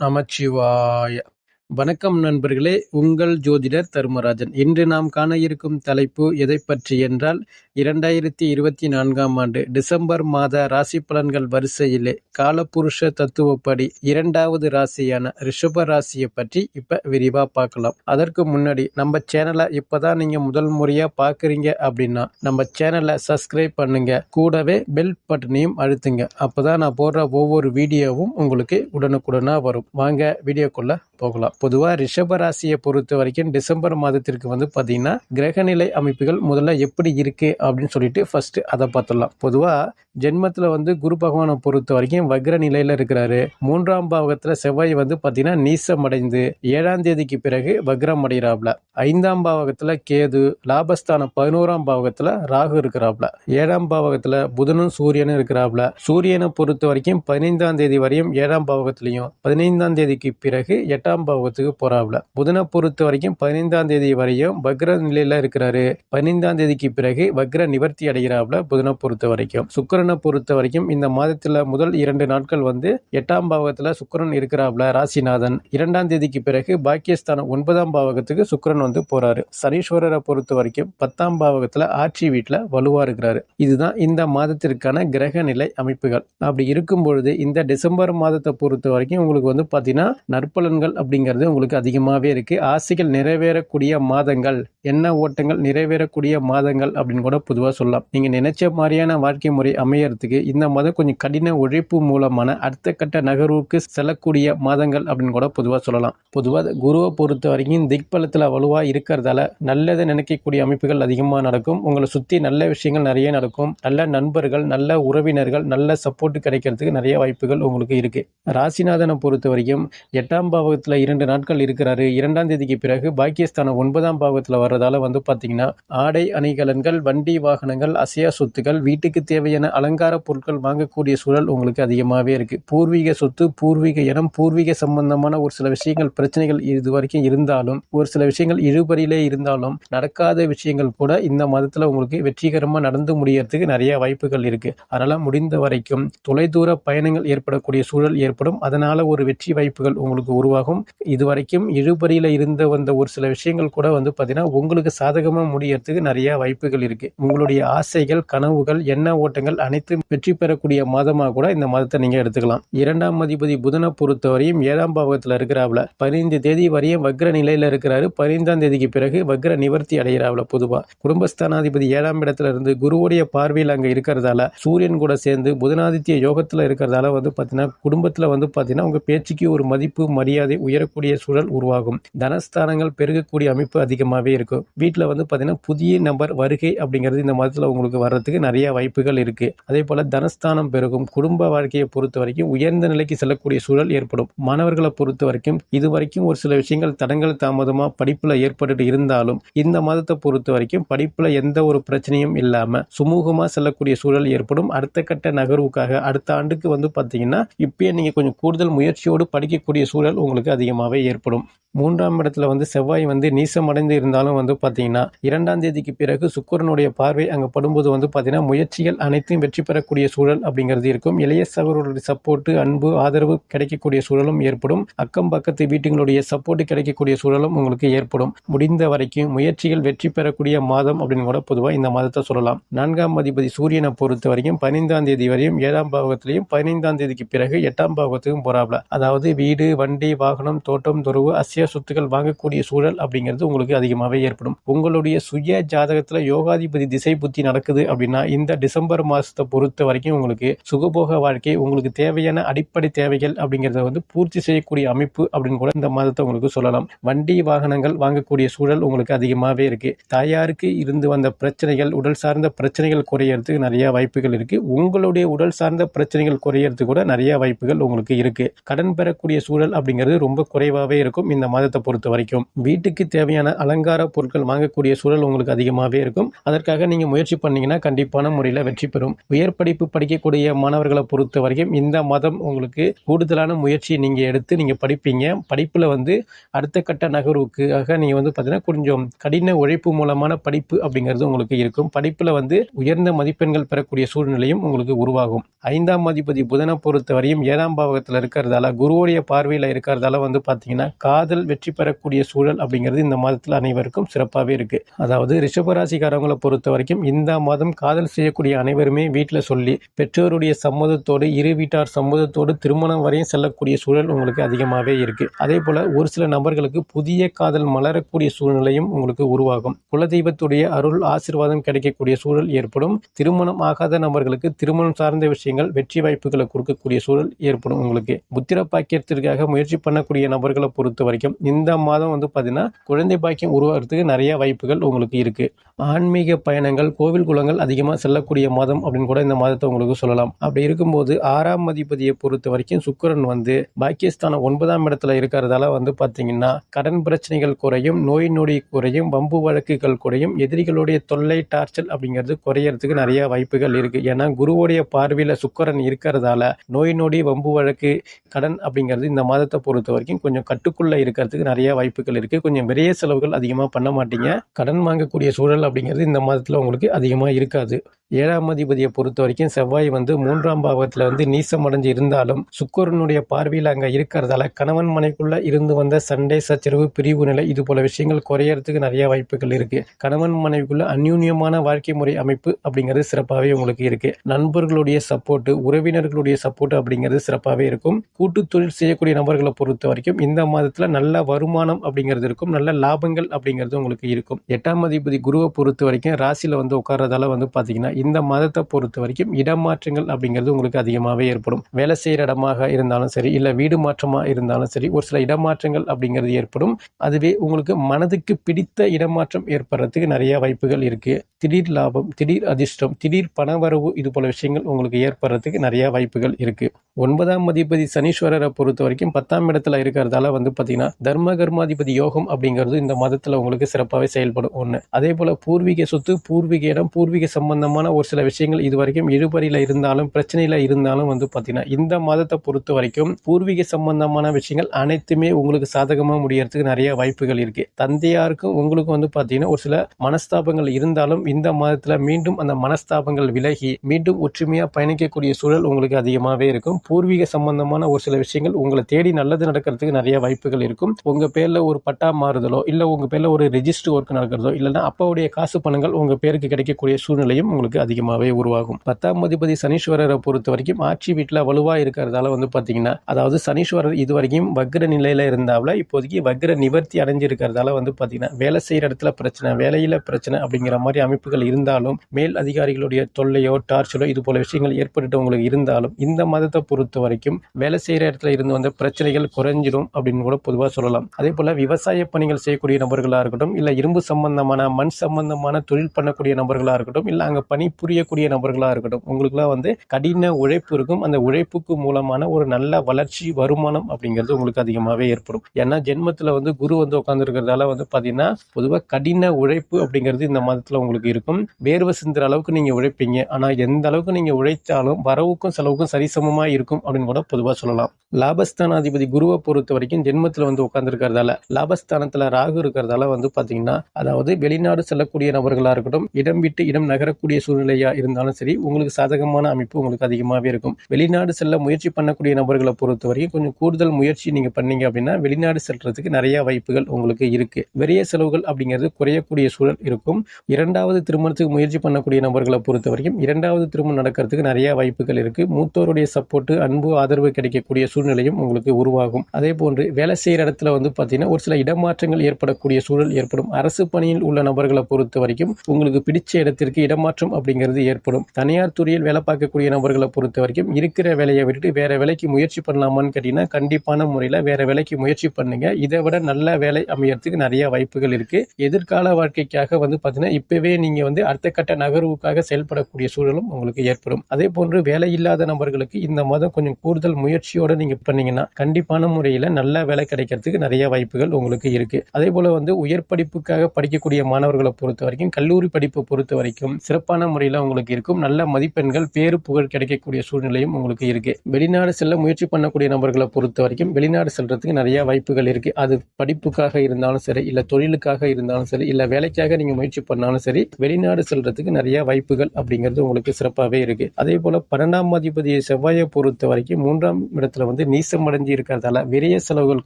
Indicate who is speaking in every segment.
Speaker 1: நமச்சிவாய. வணக்கம் நண்பர்களே உங்கள் ஜோதிடர் தர்மராஜன். இன்று நாம் காண இருக்கும் தலைப்பு எதை பற்றி என்றால் இரண்டாயிரத்தி இருபத்தி நான்காம் ஆண்டு டிசம்பர் மாத ராசி பலன்கள் வரிசையிலே காலபுருஷ தத்துவப்படி இரண்டாவது ராசியான ரிஷப ராசியை பற்றி இப்போ விரிவாக பார்க்கலாம். அதற்கு முன்னாடி நம்ம சேனலை இப்பதான் நீங்கள் முதல் முறையாக பார்க்குறீங்க அப்படின்னா நம்ம சேனலை சப்ஸ்கிரைப் பண்ணுங்க. கூடவே பெல் பட்டனையும் அழுத்துங்க. அப்பதான் நான் போடுற ஒவ்வொரு வீடியோவும் உங்களுக்கு உடனுக்குடனாக வரும். வாங்க வீடியோக்குள்ள போகலாம். பொதுவாக ரிஷப ராசியை பொறுத்த வரைக்கும் டிசம்பர் மாதத்திற்கு வந்து பார்த்தீங்கன்னா கிரகநிலை அமைப்புகள் முதல்ல எப்படி இருக்கு அப்படின்னு சொல்லிட்டு ஃபர்ஸ்ட் அதை பார்த்துடலாம். பொதுவாக ஜென்மத்தில் வந்து குரு பகவானை பொறுத்த வரைக்கும் வக்ர நிலையில் இருக்கிறாரு. மூன்றாம் பாவகத்தில் செவ்வாய் வந்து பார்த்தீங்கன்னா நீசம் அடைந்து ஏழாம் தேதிக்கு பிறகு வக்ரம் அடைகிறாப்ல ஐந்தாம் பாவகத்தில் கேது லாபஸ்தானம் பதினோராம் பாவகத்தில் ராகு இருக்கிறாப்ல. ஏழாம் பாவகத்தில் புதனும் சூரியனும் இருக்கிறாப்ல. சூரியனை பொறுத்த வரைக்கும் பதினைந்தாம் தேதி வரையும் ஏழாம் பாவகத்திலையும் பதினைந்தாம் தேதிக்கு பிறகு எட்டாம் பாவகத்துக்கு போறாப்ல புதனை பொறுத்த வரைக்கும் பதினைந்தாம் தேதி வரையும் வக்ர நிலையில இருக்கிறாரு. பதினைந்தாம் தேதிக்கு பிறகு வக்ர நிவர்த்தி அடைகிறாப்ல புதனை பொறுத்த வரைக்கும். சுக்கரனை பொறுத்த வரைக்கும் இந்த மாதத்துல முதல் இரண்டு நாட்கள் வந்து எட்டாம் பாவகத்துல சுக்கரன் இருக்கிறாப்ல ராசிநாதன். இரண்டாம் தேதிக்கு பிறகு பாக்கியஸ்தானம் ஒன்பதாம் பாவகத்துக்கு சுக்கரன் வந்து போறாரு. சனீஸ்வரரை பொறுத்த வரைக்கும் பத்தாம் பாவகத்துல ஆட்சி வீட்டுல வலுவா இருக்கிறாரு. இதுதான் இந்த மாதத்திற்கான கிரக நிலை அமைப்புகள். அப்படி இருக்கும் பொழுது இந்த டிசம்பர் மாதத்தை பொறுத்த வரைக்கும் உங்களுக்கு வந்து பாத்தீங்கன்னா நற்பலன்கள் அப்படிங்கிறது உங்களுக்கு அதிகமாகவே இருக்குது ஆசைகள் நிறைவேறக்கூடிய மாதங்கள் என்ன ஓட்டங்கள் நிறைவேறக்கூடிய மாதங்கள் அப்படின்னு கூட பொதுவாக சொல்லலாம். நீங்கள் நினைச்ச மாதிரியான வாழ்க்கை முறை அமையறதுக்கு இந்த மாதம் கொஞ்சம் கடின உழைப்பு மூலமான அடுத்த கட்ட நகர்வுக்கு செல்லக்கூடிய மாதங்கள் அப்படின்னு கூட பொதுவாக சொல்லலாம். பொதுவாக குருவை பொறுத்த வரைக்கும் திக்பலத்தில் வலுவாக இருக்கிறதால நல்லதை நினைக்கக்கூடிய அமைப்புகள் அதிகமாக நடக்கும். உங்களை சுற்றி நல்ல விஷயங்கள் நிறைய நடக்கும். நல்ல நண்பர்கள் நல்ல உறவினர்கள் நல்ல சப்போர்ட் கிடைக்கிறதுக்கு நிறைய வாய்ப்புகள் உங்களுக்கு இருக்குது ராசிநாதனை பொறுத்த வரைக்கும் எட்டாம் பாவகத்தில் இரண்டு நாட்கள் இருக்கிறாரு. இரண்டாம் தேதிக்கு பிறகு பாக்கியஸ்தான ஒன்பதாம் பாகத்தில் வர்றதால வந்து பார்த்தீங்கன்னா ஆடை அணிகலன்கள் வண்டி வாகனங்கள் அசையா சொத்துக்கள் வீட்டுக்கு தேவையான அலங்கார பொருட்கள் வாங்கக்கூடிய சூழல் உங்களுக்கு அதிகமாகவே இருக்கு. பூர்வீக சொத்து பூர்வீக இடம் பூர்வீக சம்பந்தமான ஒரு சில விஷயங்கள் பிரச்சனைகள் இது வரைக்கும் இருந்தாலும் ஒரு சில விஷயங்கள் இழுபறியிலே இருந்தாலும் நடக்காத விஷயங்கள் கூட இந்த மாதத்தில் உங்களுக்கு வெற்றிகரமாக நடந்து முடியறதுக்கு நிறைய வாய்ப்புகள் இருக்கு. அதனால முடிந்த வரைக்கும் தொலைதூர பயணங்கள் ஏற்படக்கூடிய சூழல் ஏற்படும். அதனால ஒரு வெற்றி வாய்ப்புகள் உங்களுக்கு உருவாகும். இதுவரைக்கும் இழுபறியில இருந்து வந்த ஒரு சில விஷயங்கள் கூட வந்து பார்த்தீங்கன்னா உங்களுக்கு சாதகமாக முடியறதுக்கு நிறைய வாய்ப்புகள் இருக்கு. உங்களுடைய ஆசைகள் கனவுகள் எண்ண ஓட்டங்கள் அனைத்தும் வெற்றி பெறக்கூடிய மாதமாக கூட இந்த மாதத்தை நீங்க எடுத்துக்கலாம். இரண்டாம் அதிபதி புதனை பொறுத்தவரையும் ஏழாம் பாவகத்தில் இருக்கிறாப்ல. பதினைந்து தேதி வரையும் வக்ர நிலையில இருக்கிறாரு. பதினைந்தாம் தேதிக்கு பிறகு வக்ர நிவர்த்தி அடைகிறாப்ல பொதுவா. குடும்பஸ்தானாதிபதி ஏழாம் இடத்துல இருந்து குருவுடைய பார்வையில் அங்க இருக்கிறதால சூரியன் கூட சேர்ந்து புதனாதித்ய யோகத்துல இருக்கிறதால வந்து பார்த்தீங்கன்னா குடும்பத்துல வந்து பார்த்தீங்கன்னா உங்க பேச்சுக்கு ஒரு மதிப்பு மரியாதை உயரக்கூடிய சூழல் உருவாகும். தனஸ்தானங்கள் பெருகக்கூடிய அமைப்பு அதிகமாகவே இருக்கும். வீட்டில் வந்து பார்த்தீங்கன்னா புதிய நபர் வருகை அப்படிங்கிறது இந்த மாதத்தில் உங்களுக்கு வர்றதுக்கு நிறைய வாய்ப்புகள் இருக்கு. அதே போல தனஸ்தானம் பெருகும். குடும்ப வாழ்க்கையை பொறுத்த வரைக்கும் உயர்ந்த நிலைக்கு செல்லக்கூடிய சூழல் ஏற்படும். மாணவர்களை பொறுத்த வரைக்கும் இது வரைக்கும் ஒரு சில விஷயங்கள் தடங்கள் தாமதமாக படிப்பில் ஏற்பட்டு இருந்தாலும் இந்த மாதத்தை பொறுத்த வரைக்கும் படிப்பில் எந்த ஒரு பிரச்சனையும் இல்லாமல் சுமூகமாக செல்லக்கூடிய சூழல் ஏற்படும். அடுத்த கட்ட நகர்வுக்காக அடுத்த ஆண்டுக்கு வந்து பார்த்தீங்கன்னா இப்பயே நீங்கள் கொஞ்சம் கூடுதல் முயற்சியோடு படிக்கக்கூடிய சூழல் உங்களுக்கு அதிகமாகவே ஏற்படும். மூன்றாம் இடத்துல வந்து செவ்வாய் வந்து நீசமடைந்து இருந்தாலும் வந்து பார்த்தீங்கன்னா இரண்டாம் தேதிக்கு பிறகு சுக்கரனுடைய பார்வை அங்கே படும்போது வந்து பார்த்தீங்கன்னா முயற்சிகள் அனைத்தும் வெற்றி பெறக்கூடிய சூழல் அப்படிங்கிறது இருக்கும். இளைய சகோதரருடைய சப்போர்ட்டு அன்பு ஆதரவு கிடைக்கக்கூடிய சூழலும் ஏற்படும். அக்கம் பக்கத்து வீட்டுகளுடைய சப்போர்ட்டு கிடைக்கக்கூடிய சூழலும் உங்களுக்கு ஏற்படும். முடிந்த வரைக்கும் முயற்சிகள் வெற்றி பெறக்கூடிய மாதம் அப்படின்னு கூட பொதுவாக இந்த மாதத்தை சொல்லலாம். நான்காம் அதிபதி சூரியனை பொறுத்த வரைக்கும் பதினைந்தாம் தேதி வரையும் ஏழாம் பாகத்திலையும் பதினைந்தாம் தேதிக்கு பிறகு எட்டாம் பாகத்துக்கும் போறாப்ல. அதாவது வீடு வண்டி வாகனம் தோட்டம் துறவு அசிய சொத்துக்கள் வாங்கக்கூடிய சூழல் அப்படிங்கிறது உங்களுக்கு அதிகமாகவே ஏற்படும். உங்களுடைய சுய ஜாதகத்தில் யோகாதிபதி திசை புத்தி நடக்குது அப்படின்னா இந்த டிசம்பர் மாதத்தை பொறுத்த வரைக்கும் உங்களுக்கு சுகபோக வாழ்க்கை உங்களுக்கு தேவையான அடிப்படை தேவைகள் அப்படிங்கிறத வந்து பூர்த்தி செய்யக்கூடிய அமைப்பு அப்படின்னு கூட இந்த மாதத்தை உங்களுக்கு சொல்லலாம். வண்டி வாகனங்கள் வாங்கக்கூடிய சூழல் உங்களுக்கு அதிகமாகவே இருக்கு. தாயாருக்கு இருந்து வந்த பிரச்சனைகள் உடல் சார்ந்த பிரச்சனைகள் குறையறதுக்கு நிறைய வாய்ப்புகள் இருக்கு. உங்களுடைய உடல் சார்ந்த பிரச்சனைகள் குறையறதுக்கு கூட நிறைய வாய்ப்புகள் உங்களுக்கு இருக்கு. கடன் பெறக்கூடிய சூழல் அப்படிங்கிறது ரொம்ப குறைவாகவே இருக்கும் இந்த மாதத்தை பொறுத்த வரைக்கும். வீட்டுக்கு தேவையான அலங்கார பொருட்கள் வாங்கக்கூடிய சூழல் உங்களுக்கு அதிகமாகவே இருக்கும். அதற்காக நீங்கள் முயற்சி பண்ணீங்கன்னா கண்டிப்பான முறையில் வெற்றி பெறும். உயர் படிப்பு படிக்கக்கூடிய மாணவர்களை பொறுத்த வரைக்கும் இந்த மாதம் உங்களுக்கு கூடுதலான முயற்சி நீங்கள் எடுத்து நீங்கள் படிப்பீங்க. படிப்பில் வந்து அடுத்த கட்ட நகர்வுக்காக நீங்கள் வந்து பார்த்தீங்கன்னா கொஞ்சம் கடின உழைப்பு மூலமான படிப்பு அப்படிங்கிறது உங்களுக்கு இருக்கும். படிப்பில் வந்து உயர்ந்த மதிப்பெண்கள் பெறக்கூடிய சூழ்நிலையும் உங்களுக்கு உருவாகும். ஐந்தாம் அதிபதி புதனை பொறுத்த வரையும் ஏழாம் பாவகத்தில் இருக்கிறதால குருவுடைய பார்வையில் இருக்கிறதால வந்து பார்த்தீங்கன்னா காதல் வெற்றி பெறக்கூடிய சூழல் அப்படிங்கிறது இந்த மாதத்தில் அனைவருக்கும் சிறப்பாகவே இருக்குது அதாவது ரிஷபராசிக்காரவங்களை பொறுத்த வரைக்கும் இந்த மாதம் காதல் செய்யக்கூடிய அனைவருமே வீட்டில் சொல்லி பெற்றோருடைய சம்மதத்தோடு இரு வீட்டார் சம்மதத்தோடு திருமணம் வரையும் செல்லக்கூடிய சூழல் உங்களுக்கு அதிகமாகவே இருக்குது அதே போல் ஒரு சில நபர்களுக்கு புதிய காதல் மலரக்கூடிய சூழ்நிலையும் உங்களுக்கு உருவாகும். குலதெய்வத்துடைய அருள் ஆசிர்வாதம் கிடைக்கக்கூடிய சூழல் ஏற்படும். திருமணம் ஆகாத நபர்களுக்கு திருமணம் சார்ந்த விஷயங்கள் வெற்றி வாய்ப்புகளை கொடுக்கக்கூடிய சூழல் ஏற்படும் உங்களுக்கு. புத்திர பாக்கியத்திற்காக முயற்சி பண்ண வரக்கூடிய நபர்களை பொறுத்த வரைக்கும் இந்த மாதம் வந்து பார்த்தீங்கன்னா குழந்தை பாக்கியம் உருவாகிறதுக்கு நிறைய வாய்ப்புகள் உங்களுக்கு இருக்கு. ஆன்மீக பயணங்கள் கோவில் குளங்கள் அதிகமாக செல்லக்கூடிய மாதம் அப்படின்னு கூட இந்த மாதத்தை உங்களுக்கு சொல்லலாம். அப்படி இருக்கும்போது ஆறாம் அதிபதியை பொறுத்த வரைக்கும் சுக்கரன் வந்து பாக்கியஸ்தான ஒன்பதாம் இடத்துல இருக்கிறதால வந்து பார்த்தீங்கன்னா கடன் பிரச்சனைகள் குறையும் நோய் நொடி குறையும் வம்பு வழக்குகள் குறையும் எதிரிகளுடைய தொல்லை டார்ச்சல் அப்படிங்கிறது குறையறதுக்கு நிறைய வாய்ப்புகள் இருக்கு. ஏன்னா குருவுடைய பார்வையில் சுக்கரன் இருக்கிறதால நோய் நொடி வம்பு வழக்கு கடன் அப்படிங்கிறது இந்த மாதத்தை பொறுத்த வரைக்கும் கொஞ்சம் கட்டுக்குள்ள இருக்கிறதுக்கு நிறைய வாய்ப்புகள் இருக்கு கொஞ்சம் விரைய செலவுகள் அதிகமாக பண்ண மாட்டீங்க. கடன் வாங்கக்கூடிய சூழல் அப்படிங்கிறது இந்த மாதத்தில் உங்களுக்கு அதிகமாக இருக்காது. ஏழாம் அதிபதியை பொறுத்த வரைக்கும் செவ்வாய் வந்து மூன்றாம் பாவத்தில் வந்து நீசம் அடைஞ்சு இருந்தாலும் சுக்கரனுடைய பார்வையில் அங்கே இருக்கிறதால கணவன் மனைக்குள்ள இருந்து வந்த சண்டை சச்சரவு பிரிவு நிலை இது போல விஷயங்கள் குறையறதுக்கு நிறைய வாய்ப்புகள் இருக்கு. கணவன் மனைவிக்குள்ள அந்யூன்யமான வாழ்க்கை முறை அமைப்பு அப்படிங்கிறது சிறப்பாகவே உங்களுக்கு இருக்கு. நண்பர்களுடைய சப்போர்ட் உறவினர்களுடைய சப்போர்ட் அப்படிங்கிறது சிறப்பாகவே இருக்கும். கூட்டு தொழில் செய்யக்கூடிய நபர்களை பொறுத்த வரைக்கும் இந்த மாதத்தில் நல்ல வருமானம் அப்படிங்கிறது இருக்கும். நல்ல லாபங்கள் அப்படிங்கிறது உங்களுக்கு இருக்கும். எட்டாம் அதிபதி குருவை பொறுத்த வரைக்கும் ராசியில் வந்து உட்கார்றதால வந்து பார்த்தீங்கன்னா இந்த மதத்தை பொறுத்த வரைக்கும் இடமாற்றங்கள் அப்படிங்கிறது உங்களுக்கு அதிகமாகவே ஏற்படும். வேலை செய்கிற இடமாக இருந்தாலும் சரி இல்லை வீடு மாற்றமாக இருந்தாலும் சரி ஒரு சில இடமாற்றங்கள் அப்படிங்கிறது ஏற்படும். அதுவே உங்களுக்கு மனதுக்கு பிடித்த இடமாற்றம் ஏற்படுறதுக்கு நிறைய வாய்ப்புகள் இருக்குது திடீர் லாபம் திடீர் அதிர்ஷ்டம் திடீர் பணவரவு இது போல விஷயங்கள் உங்களுக்கு ஏற்படுறதுக்கு நிறைய வாய்ப்புகள் இருக்குது ஒன்பதாம் அதிபதி சனீஸ்வரரை பொறுத்த வரைக்கும் பத்தாம் இடத்துல இருக்கிறதால வந்து பார்த்தீங்கன்னா தர்ம கர்மாதிபதி யோகம் அப்படிங்கிறது இந்த மதத்தில் உங்களுக்கு சிறப்பாகவே செயல்படும் ஒன்று அதே போல் பூர்வீக சொத்து பூர்வீக இடம் பூர்வீக சம்பந்தமான ஒரு சில விஷயங்கள் இது வரைக்கும் இழுபறியில் இருந்தாலும் பிரச்சனையில் இருந்தாலும் வந்து பார்த்தீங்கன்னா இந்த மாதத்தை பொறுத்த வரைக்கும் பூர்வீக சம்பந்தமான விஷயங்கள் அனைத்துமே உங்களுக்கு சாதகமாக முடியறதுக்கு நிறைய வாய்ப்புகள் இருக்கு. தந்தையாருக்கும் உங்களுக்கும் வந்து பார்த்தீங்கன்னா ஒரு சில மனஸ்தாபங்கள் இருந்தாலும் இந்த மாதத்தில் மீண்டும் அந்த மனஸ்தாபங்கள் விலகி மீண்டும் ஒற்றுமையாக பயணிக்கக்கூடிய சூழல் உங்களுக்கு அதிகமாகவே இருக்கும். பூர்வீக சம்பந்தமான ஒரு சில விஷயங்கள் உங்களை தேடி நல்லது நடக்கிறதுக்கு நிறைய வாய்ப்புகள் இருக்கும். உங்க பேர்ல ஒரு பட்டா மாறுதலோ இல்ல உங்க பேர்ல ஒரு ரெஜிஸ்டர் ஒர்க் நடக்கிறதோ இல்லைன்னா அப்பாவுடைய காசு பணங்கள் உங்க பேருக்கு கிடைக்கக்கூடிய சூழ்நிலையும் உங்களுக்கு அதிகமாகவே உருவாகும். பத்தாம் அதிபதி சனீஸ்வரரை பொறுத்த வரைக்கும் ஆட்சி வீட்டில் வலுவாக இருக்கிறதால வந்து பாத்தீங்கன்னா அதாவது சனீஸ்வரர் இது வரைக்கும் வக்ர நிலையில இருந்தாவில் இப்போதைக்கு வக்ர நிவர்த்தி அடைஞ்சிருக்கிறதால வந்து பாத்தீங்கன்னா வேலை செய்யற இடத்துல பிரச்சனை வேலையில் பிரச்சனை அப்படிங்கிற மாதிரி அமைப்புகள் இருந்தாலும் மேல் அதிகாரிகளுடைய தொல்லையோ டார்ச்சலோ இது போல விஷயங்கள் ஏற்பட்டு உங்களுக்கு இருந்தாலும் இந்த மதத்தை பொறுத்த வரைக்கும் வேலை செய்கிற இடத்துல இருந்து வந்த பிரச்சனைகள் குறைஞ்சிடும் அப்படின்னு கூட பொதுவாக சொல்லலாம். அதே போல் விவசாய பணிகள் செய்யக்கூடிய நபர்களாக இருக்கட்டும் இல்லை இரும்பு சம்பந்தமான மண் சம்பந்தமான தொழில் பண்ணக்கூடிய நபர்களாக இருக்கட்டும் இல்லை அங்கே பணி புரியக்கூடிய நபர்களாக இருக்கட்டும் உங்களுக்குலாம் வந்து கடின உழைப்பு இருக்கும். அந்த உழைப்புக்கு மூலமான ஒரு நல்ல வளர்ச்சி வருமானம் அப்படிங்கிறது உங்களுக்கு அதிகமாகவே ஏற்படும். ஏன்னா ஜென்மத்தில் வந்து குரு வந்து உட்காந்துருக்கிறதால வந்து பார்த்தீங்கன்னா பொதுவாக கடின உழைப்பு அப்படிங்கிறது இந்த மாதத்தில் உங்களுக்கு இருக்கும். வேர்வை சிந்துற அளவுக்கு நீங்கள் உழைப்பீங்க. ஆனால் எந்த அளவுக்கு நீங்கள் உழைத்தாலும் வரவுக்கும் செலவுக்கும் சரிசமமாக இருக்கும் அப்படின்னு கூட பொதுவாக சொல்லலாம். லாபஸ்தானாதிபதி குருவை பொறுத்த வரைக்கும் ஜென்மத்தில் வந்து உட்காந்துருக்கிறதால லாபஸ்தானத்தில் ராகு இருக்கிறதால வந்து பார்த்தீங்கன்னா அதாவது வெளிநாடு செல்லக்கூடிய நபர்களாக இருக்கட்டும் இடம் விட்டு இடம் நகரக்கூடிய சூழ்நிலையாக இருந்தாலும் சரி உங்களுக்கு சாதகமான அமைப்பு உங்களுக்கு அதிகமாகவே இருக்கும். வெளிநாடு செல்ல முயற்சி பண்ணக்கூடிய நபர்களை பொறுத்த வரைக்கும் கொஞ்சம் கூடுதல் முயற்சி நீங்கள் பண்ணீங்க அப்படின்னா வெளிநாடு செல்றதுக்கு நிறைய வாய்ப்புகள் உங்களுக்கு இருக்கு. விரைய செலவுகள் அப்படிங்கிறது குறையக்கூடிய சூழல் இருக்கும். இரண்டாவது திருமணத்துக்கு முயற்சி பண்ணக்கூடிய நபர்களை பொறுத்த வரைக்கும் இரண்டாவது திருமணம் நடக்கிறதுக்கு நிறைய வாய்ப்புகள் இருக்கு. மூத்தோருடைய சப்போர்ட் அன்பு ஆதரவு கிடைக்கக்கூடிய சூழ்நிலையும் உங்களுக்கு உருவாகும். அதே போன்று வேலை செய்கிற இடத்துல வந்து பார்த்தீங்கன்னா ஒரு சில இடமாற்றங்கள் ஏற்படக்கூடிய சூழல் ஏற்படும். அரசு பணியில் உள்ள நபர்களை பொறுத்த வரைக்கும் உங்களுக்கு பிடிச்ச இடத்திற்கு இடமாற்றம் அப்படிங்கிறது ஏற்படும். தனியார் துறையில் வேலை பார்க்கக்கூடிய நபர்களை பொறுத்த வரைக்கும் இருக்கிற வேலையை விட்டுட்டு வேற வேலைக்கு முயற்சி பண்ணலாமான்னு கேட்டீங்கன்னா கண்டிப்பான முறையில் வேற வேலைக்கு முயற்சி பண்ணுங்க. இதை விட நல்ல வேலை அமையறதுக்கு நிறைய வாய்ப்புகள் இருக்கு. எதிர்கால வாழ்க்கைக்காக வந்து பார்த்தீங்கன்னா இப்பவே நீங்க வந்து அடுத்த கட்ட நகர்வுக்காக செயல்படக்கூடிய சூழலும் உங்களுக்கு ஏற்படும். அதே போன்று வேலை இல்லாத நபர்களுக்கு இந்த மாதம் கொஞ்சம் கூடுதல் முயற்சியோட நீங்க பண்ணீங்கன்னா கண்டிப்பான முறையில் நல்ல வேலை கிடைக்கிறதுக்கு நிறைய வாய்ப்புகள் உங்களுக்கு இருக்கு. அதே போல வந்து உயர் படிப்புக்காக படிக்கக்கூடிய மாணவர்களை பொறுத்த வரைக்கும் கல்லூரி படிப்பை பொறுத்த வரைக்கும் சிறப்பான முறையில் உங்களுக்கு இருக்கும். நல்ல மதிப்பெண்கள் பேரு புகழ் கிடைக்கக்கூடிய சூழ்நிலையும் உங்களுக்கு இருக்குது வெளிநாடு செல்ல முயற்சி பண்ணக்கூடிய நபர்களை பொறுத்த வரைக்கும் வெளிநாடு செல்றதுக்கு நிறைய வாய்ப்புகள் இருக்கு. அது படிப்புக்காக இருந்தாலும் சரி இல்லை தொழிலுக்காக இருந்தாலும் சரி இல்லை வேலைக்காக நீங்கள் முயற்சி பண்ணாலும் சரி வெளிநாடு செல்றதுக்கு நிறைய வாய்ப்புகள் அப்படிங்கிறது உங்களுக்கு சிறப்பாகவே இருக்கு. அதே போல் பன்னெண்டாம் அதிபதியை செவ்வாயை பொறுத்த வரைக்கும் மூன்றாம் இடத்துல வந்து நீசமடைஞ்சு இருக்கிறதால விரைய செலவுகள்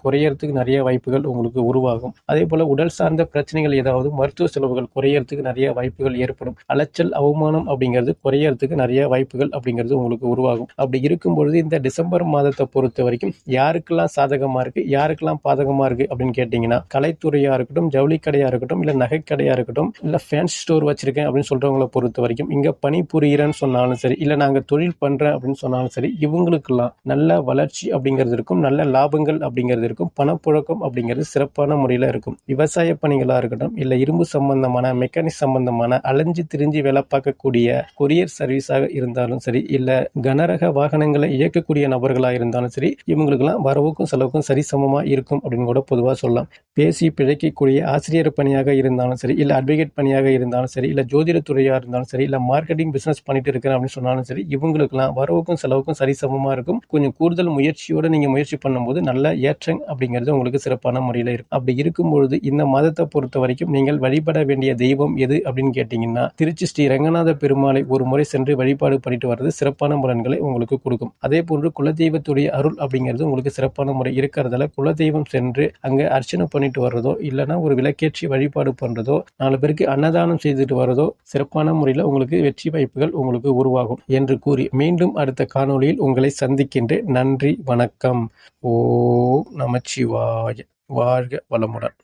Speaker 1: குறையறதுக்கு நிறைய வாய்ப்புகள் உங்களுக்கு உருவாகும். அதே போல உடல் சார்ந்த பிரச்சனைகள் ஏதாவது மருத்துவ செலவுகள் குறையறதுக்கு நிறைய வாய்ப்புகள் ஏற்படும். அலைச்சல் அவமானம் அப்படிங்கிறது குறையறதுக்கு நிறைய வாய்ப்புகள் அப்படிங்கிறது உங்களுக்கு உருவாகும். அப்படி இருக்கும் பொழுது இந்த டிசம்பர் மாதத்தை பொறுத்த வரைக்கும் யாருக்கெல்லாம் சாதகமாக இருக்கு யாருக்கெல்லாம் பாதகமாக இருக்கு அப்படின்னு கேட்டீங்கன்னா கலைத்துறையாக இருக்கட்டும் ஜவுளி கடையாக இருக்கட்டும் இல்லை நகை இருக்கட்டும் இல்லை ஃபேன்ஸ் ஸ்டோர் வச்சிருக்கேன் அப்படின்னு சொல்கிறவங்கள பொறுத்த வரைக்கும் இங்கே பணிபுரிகிறேன்னு சொன்னாலும் சரி இல்லை நாங்கள் தொழில் பண்ணுறேன் அப்படின்னு சொன்னாலும் சரி இவங்களுக்கெல்லாம் நல்ல வளர்ச்சி அப்படிங்கிறது இருக்கும் நல்ல லாபங்கள் அப்படிங்கிறது இருக்கும் பணப்புழக்கம் அப்படிங்கிறது சிறப்பான முறையில் இருக்கும். விவசாய பணிகளாக இருக்கட்டும் இல்லை இரும்பு சம்பந்தமான மெக்கானிக் சம்பந்தமான அலைஞ்சு திரிஞ்சு வேலை பார்க்கக்கூடிய கொரியர் சர்வீஸாக இருந்தாலும் சரி இல்ல கனரக வாகனங்களை இயக்கக்கூடிய நபர்களாக இருந்தாலும் சரி இவங்களுக்கெல்லாம் வரவுக்கும் செலவுக்கும் சரிசமமா இருக்கும் அப்படின்னு கூட பொதுவாக சொல்லலாம். பேசி பிழைக்கக்கூடிய ஆசிரியர் பணியாக இருந்தாலும் சரி இல்ல அட்வொகேட் பணியாக இருந்தாலும் சரி இல்ல ஜோதிடத்துறையாக இருந்தாலும் சரி இல்ல மார்க்கெட்டிங் பிசினஸ் பண்ணிட்டு இருக்கிறேன் அப்படின்னு சொன்னாலும் சரி இவங்களுக்கெல்லாம் வரவுக்கும் செலவுக்கும் சரிசமமா இருக்கும். கொஞ்சம் கூடுதல் முயற்சியோட நீங்க முயற்சி பண்ணும்போது நல்ல ஏற்றம் அப்படிங்கிறது உங்களுக்கு சிறப்பான முறையில் இருக்கும். அப்படி இருக்கும் பொழுது இந்த மாதத்தை பொறுத்த வரைக்கும் நீங்கள் வழிபட வேண்டிய தெய்வம் எது அப்படின்னு கேட்டீங்கன்னா திருச்சி ஸ்ரீரங்க ரங்கநாத பெருமாளை ஒரு முறை சென்று வழிபாடு பண்ணிட்டு வர்றது சிறப்பான பலன்களை உங்களுக்கு கொடுக்கும். அதே போன்று குலதெய்வத்துடைய அருள் அப்படிங்கிறது உங்களுக்கு சிறப்பான முறை இருக்கிறதால குலதெய்வம் சென்று அங்கே அர்ச்சனை பண்ணிட்டு வர்றதோ இல்லைன்னா ஒரு விளக்கேற்றி வழிபாடு பண்றதோ நாலு பேருக்கு அன்னதானம் செய்துட்டு வர்றதோ சிறப்பான முறையில் உங்களுக்கு வெற்றி வாய்ப்புகள் உங்களுக்கு உருவாகும் என்று கூறி மீண்டும் அடுத்த காணொளியில் உங்களை சந்திக்கின்றேன். நன்றி வணக்கம். ஓ நமச்சிவாய. வாழ்க வளமுடன்.